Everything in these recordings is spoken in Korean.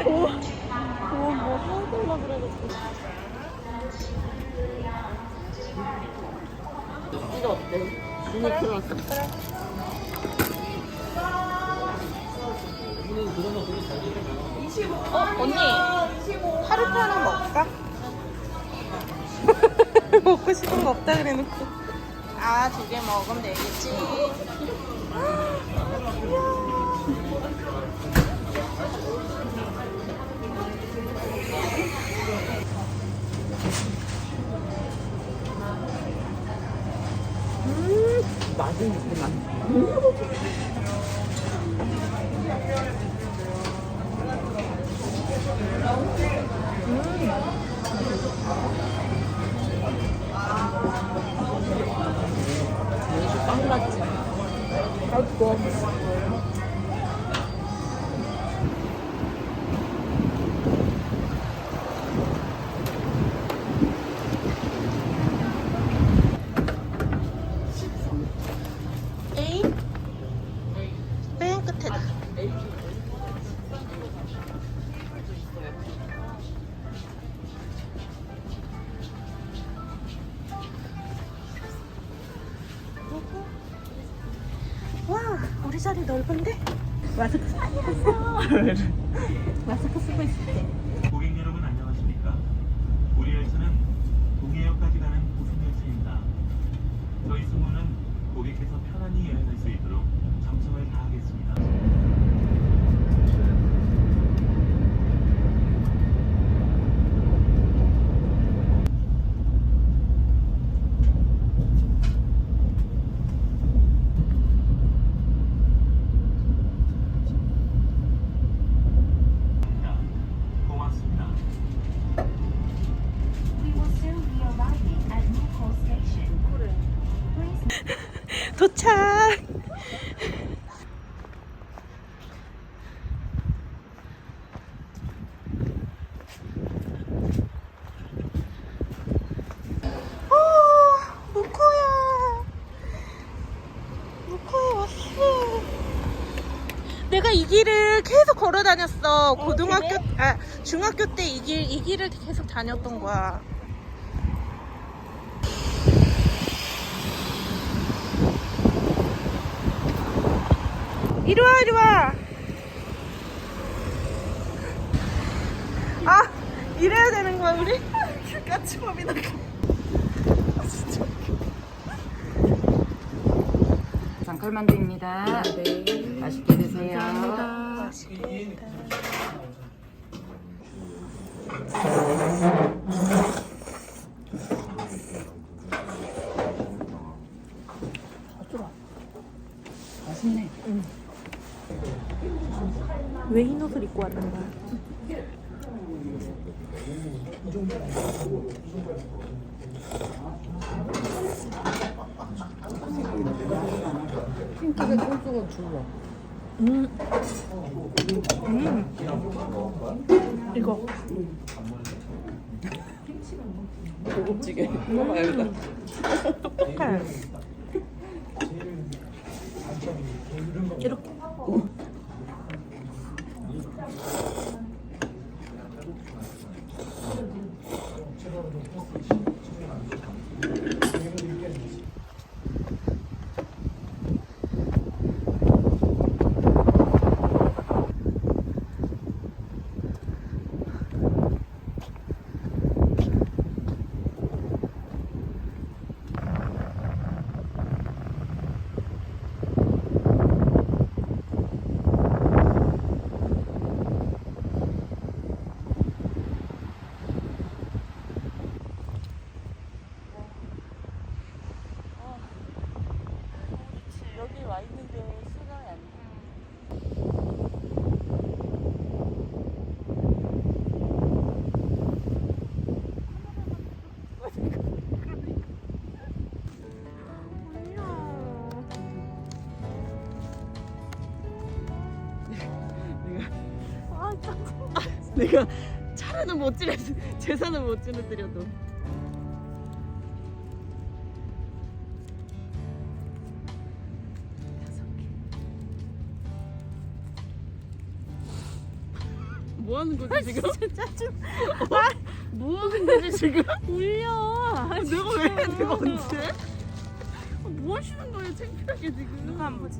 고원 뭐 사달라 그래가지고 이거 어때? 유니클로스 어? 언니 하루파는 먹을까? 먹고 싶은 거 없다 그래놓고 아 두 개 먹으면 되겠지 맛은 있구만 빵 같지? 아이고 우리 자리 넓은데? 마스크 쓰고 있어 마스크 쓰고 있을 때 고객 여러분 안녕하십니까? 우리 열차는 동해역까지 가는 고속 열차입니다. 저희 승무는 고객께서 편안히 여행할 수 있도록 정성을 다하겠습니다. 고맙습니다. We will soon be arriving at Muko Station. Please 도착. 어, 무코야. 무코에 왔어. 내가 이 길을 계속 걸어 다녔어. 고등학교 아 중학교 때 이 길 이 길을 계속 다녔던 거야 이리 와 이리 와. 아 이래야 되는 거야 우리? 까치밥이 나. 아 진짜. 장칼만두입니다. 네. 맛있게 드세요. 감사합니다. 맛있겠다. 맛있네. 왜 흰 옷을 입고 왔는 거야? 핑크색 꼴뚜가 줄러. 음. 음. 이거. 고급지게. 먹어야겠다. 똑똑해. 내가 차라는 못 지내, 재산을 못 지내드려도. 뭐 하는 거지 지금? 짜증. 뭐 하는 거지 지금? 울려. 아, 내가 왜? 내가 언제? 아, 뭐 하시는 거예요 창피하게 지금? 누가 안 보지?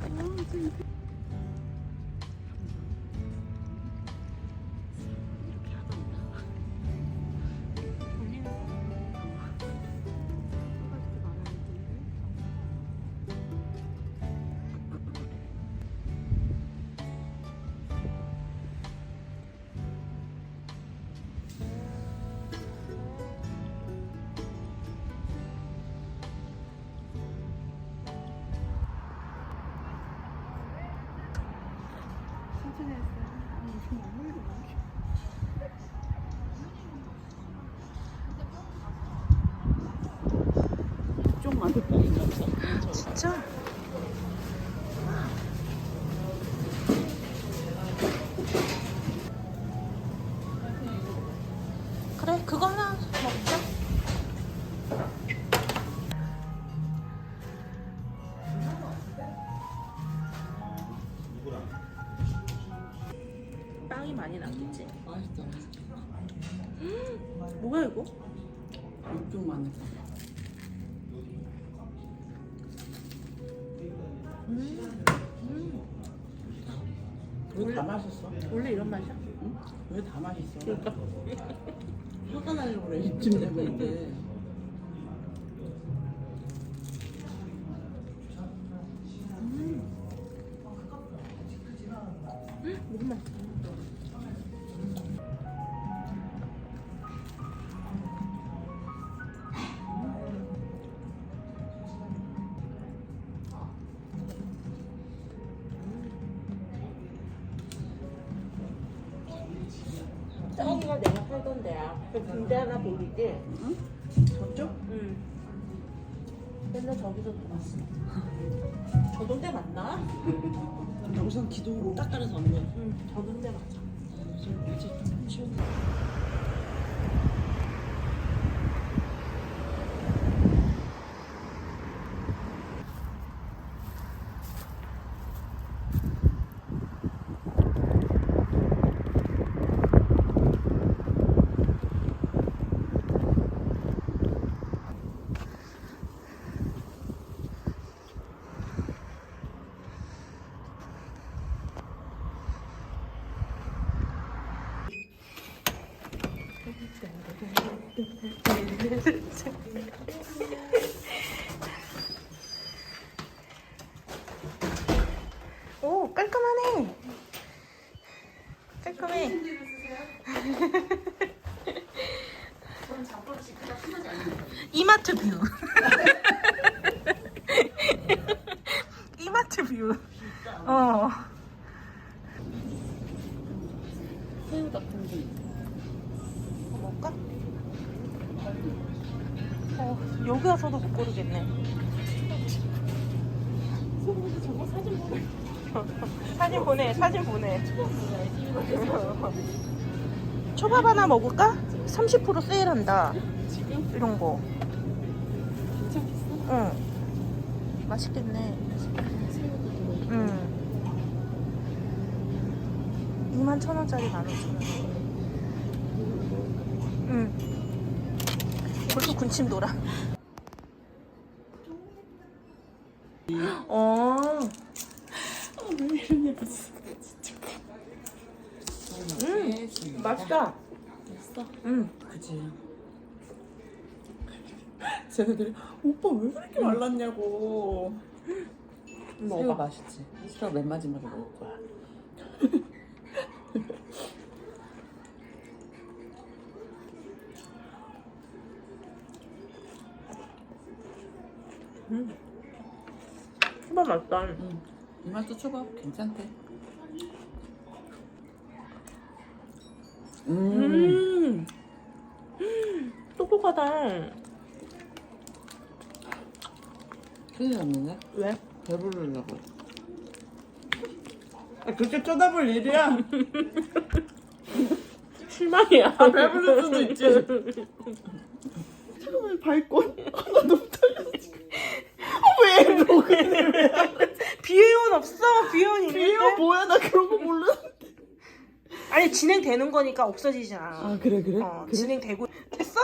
아, 지금. 이 많이 보인다 보다. 진짜? 그래, 그거 하나 먹자. 빵이 많이 남겠지? 맛있다 맛있다. 뭐야 이거? 육종 마늘. 맛있어? 원래 이런 맛이야? 응? 왜 다 맛있어? 화가 나려고 그래 이쯤 되면 이제 무슨 맛? 저기 데야. 그 군대 하나 보이지? 응? 저쪽? 응. 맨날 저기서 놀았어. 저 동네 맞나? 여기선 기둥으로 닦아내서 왔네 응, 저 동네 맞아. 요즘 이제 좀 쉬운데 오, 깔끔하네. 깔끔해. 이마트 뷰. 이마트 뷰. 어. 같은 게 있어 먹을까? 어, 여기 와서도 못 고르겠네. 저거 사진 보내 사진 보내, 사진 보내. 초밥 하나 먹을까? 30% 세일한다. 지금 이런 거. 괜찮겠어? 응. 맛있겠네. 새우도 응. 2만 천 원짜리 만 오천 원. 응. 벌써 군침 돌아. 어. 음, 맛있다. 됐어? 응. 그지 쟤네들이 오빠 왜 그렇게 말랐냐고 새우 맛있지? 새우 맨 마지막에 먹을 거야 초밥 맛있다. 응. 이맛도 초밥 괜찮대 음. 음. 똑똑하다. 큰일 났네 왜? 배부르려고 아, 그렇게 쳐다볼 일이야? 실망이야. 아, 배부를 수도 있지. 처음에 발권 하나도 못하겠어. 왜 목을 왜? 비회원 없어. 비회원 있는데. 비요 뭐야? 나 그런 거 몰랐는데. 아니 진행되는 거니까 없어지지 않아. 아 그래 그래? 어, 그래? 진행되고 됐어?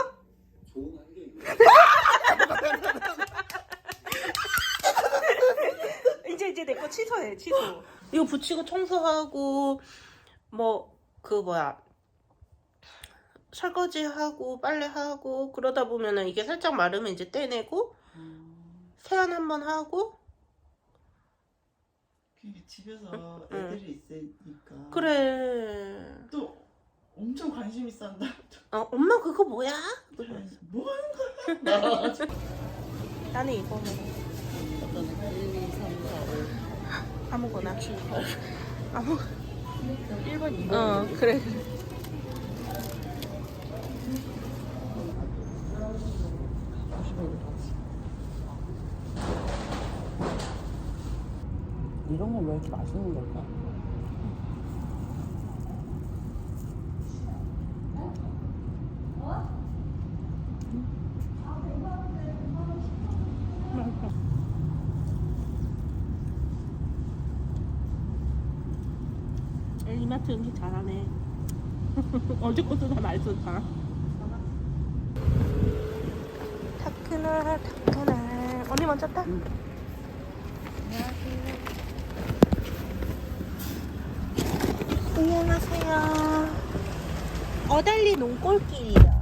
이제 이제 내 거 취소해 취소. 이거 붙이고 청소하고 뭐 그 뭐야 설거지하고 빨래하고 그러다 보면은 이게 살짝 마르면 이제 떼내고 음, 세안 한번 하고 그러니까 집에서 응. 애들이 있으니까 그래. 또 엄청 관심 있었다. 어 엄마 그거 뭐야? 뭐 하는 거야? 나는 이거 먹어. 어떤 1, 2, 3, 4, 5 아무거나. 7, 8 아무. 1번 2번 어 그래. 건왜 이렇게 맛있는 걸까? 이마트 음식 잘하네. 어제 것도 다 맛있었다. 타크나 타크나. 언니 먼저 타. 응. 안녕하세요. 어달리 농골길이요.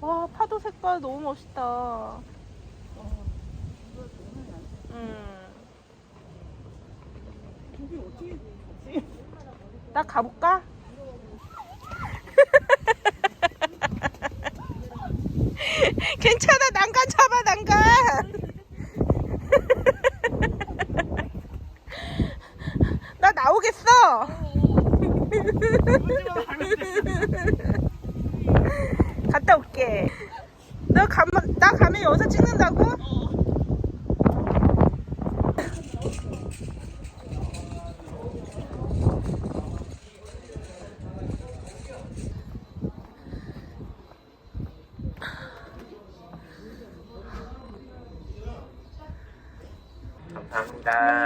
와 너무 멋있다. 음. 나 가볼까? 괜찮아 난간 잡아 난간 나 나오겠어 갔다 올게 너 가면 나 가면 여기서 찍는다고? 감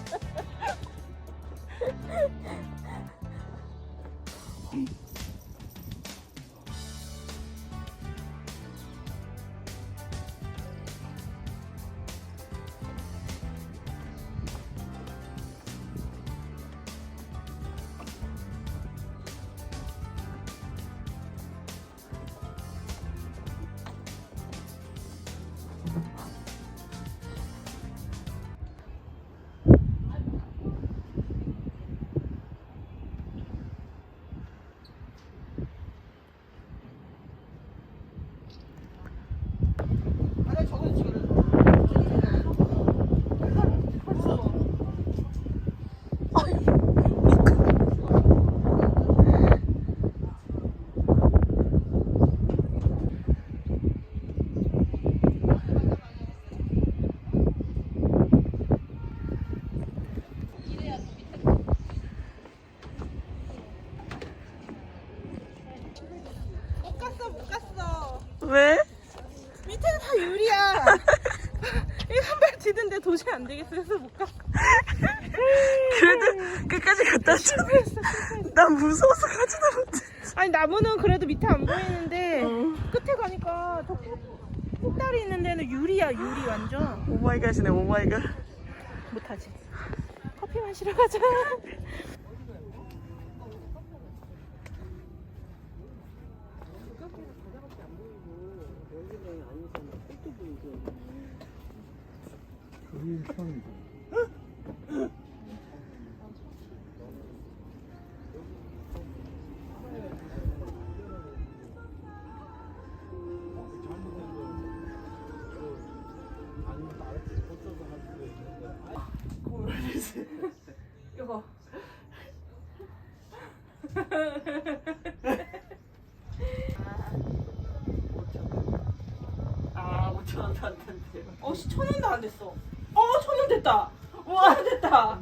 왜? 밑에는 다 유리야. 이거 한 발 뒤는데 도저히 안 되겠어. 그래서 못 가. 그래도 끝까지 갔다 왔잖아. 난 무서워서 가지도 못해. 아니 나무는 그래도 밑에 안 보이는데 어. 끝에 가니까 저 폭- 폭다리 있는 데는 유리야 유리 완전 오마이갓이네, 오마이갓. 못하지. 커피 마시러 가자. 아, 5천 원도 안 된대. 어, 씨, 천 원도 안 됐어. 어, 천 원 됐다. 우와, 됐다.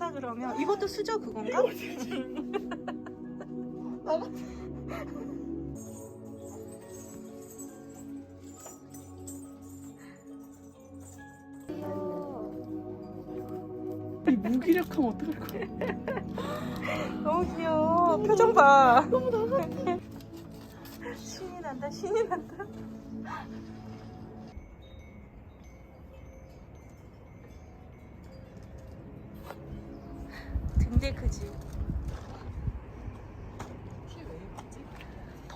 이거 사 그러면 이것도 수저 그건가? 이 무기력하면 어떡할 거야? 너무 귀여워. 표정 봐. 너무 나가. 신이 난다. 신이 난다.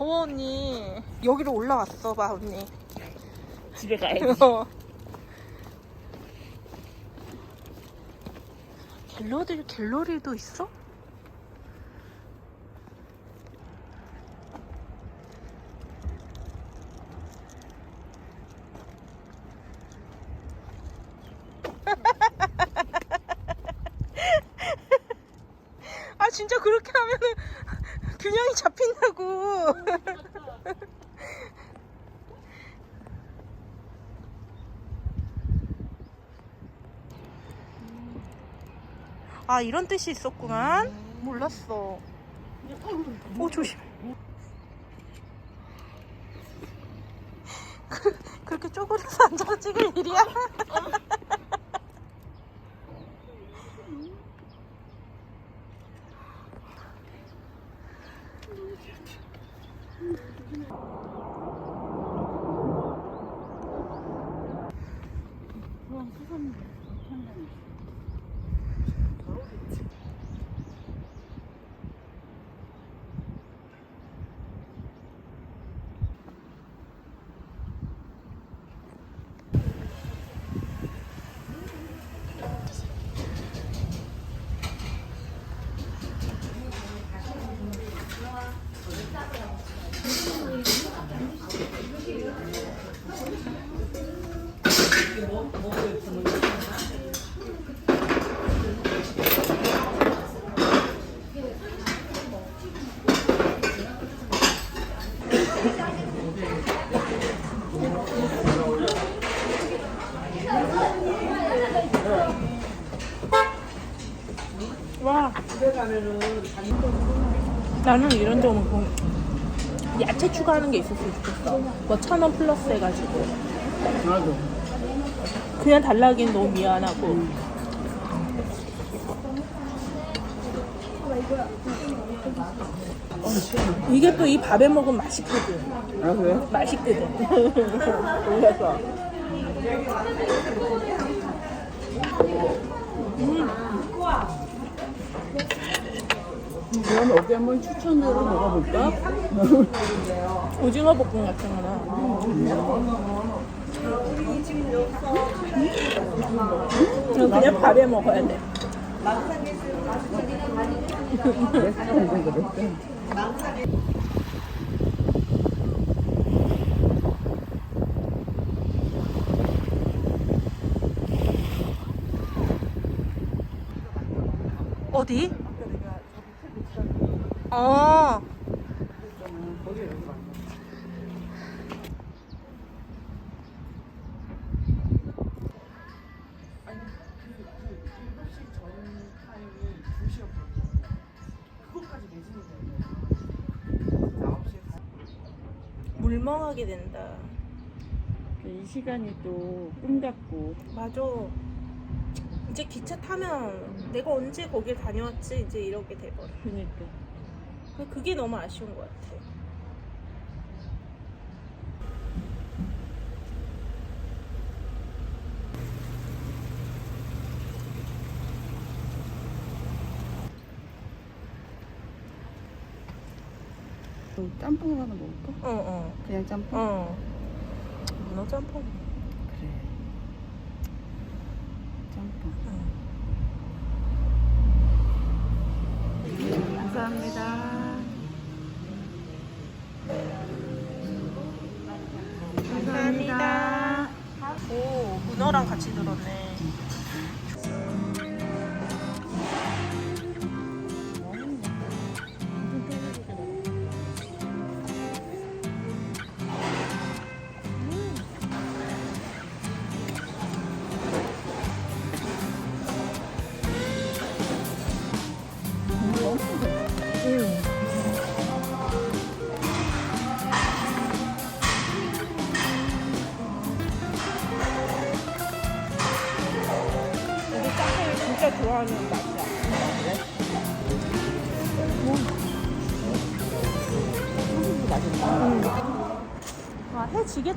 더워 언니. 여기로 올라왔어 봐 언니. 집에 가야지. 어. 갤러리 갤러리도 있어? 아 진짜 그렇게 하면은 균형이 잡힌다고. 아 이런 뜻이 있었구만. 몰랐어. 오 조심. 나는 이런 데 오면 뭐 야채 추가하는 게 있었으면 좋겠어. 뭐 천 원 플러스 해가지고. 나도. 그냥 달라기엔 너무 미안하고. 이게 또 이 밥에 먹으면 맛있거든. 아 그래? 맛있거든. 올려서. 그럼 어디 한번 추천으로 먹어볼까? 오징어 볶음 같은 거나. 이거 그냥 밥에 먹어야 돼. 레스토랑도 그랬어. 어디? 어. 물멍하게 된다. 이 시간이 또 꿈 같고 맞아. 이제 기차 타면 내가 언제 거길 다녀왔지 이제 이렇게 돼버려. 그니까 그- 그게 너무 아쉬운 것 같아. 그 짬뽕 하나 먹을까? 어, 어, 그냥 짬뽕? 어. 문어 짬뽕.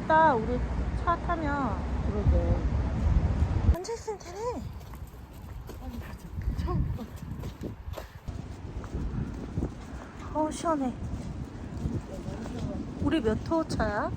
해 지겠다. 우리 차 타면. 그러게 앉아있으면 되네. 어, 시원해. 우리 몇 호 차야?